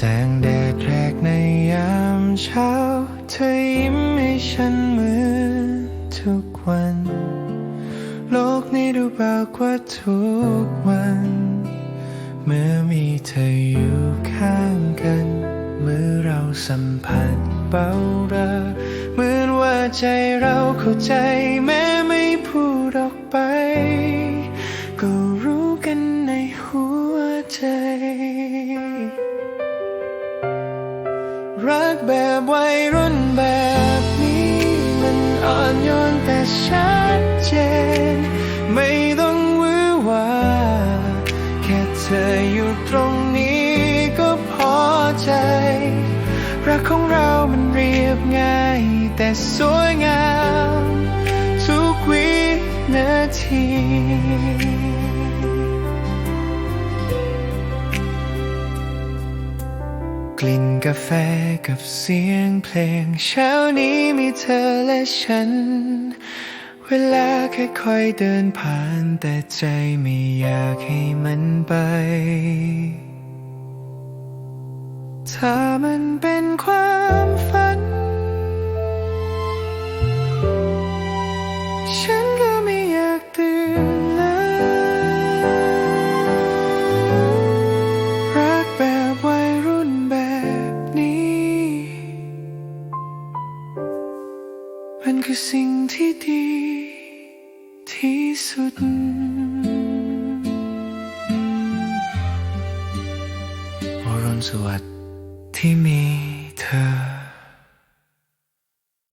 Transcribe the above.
แสงแดดแรกในยามเช้า เธอยิ้มให้ฉันเหมือนทุกวัน โลกนี้ดูเบากว่าทุกวัน เมื่อมีเธออยู่ข้างกัน เมื่อเราสัมผัสเบาระเหมือนว่าใจเราเข้าใจแม้ไม่พูดออกไป ก็รู้กันในหัวใจ รักแบบวัยรุ่นแบบนี้ มันอ่อนโยนแต่ชัดเจน ไม่ต้องหวือหวาแค่เธออยู่ตรงนี้ก็พอใจ รักของเรามันเรียบง่าย แต่สวยงาม ทุกวินาที กลิ่นกาแฟกับเสียงเพลง เช้านี้มีเธอและฉัน เวลาค่อยๆเดินผ่านแต่ใจไม่อยากให้มันไป ถ้ามันเป็นความฝัน มันคือสิ่งที่ดี ที่สุดอรุณสวัสดิ์ที่มีเธอ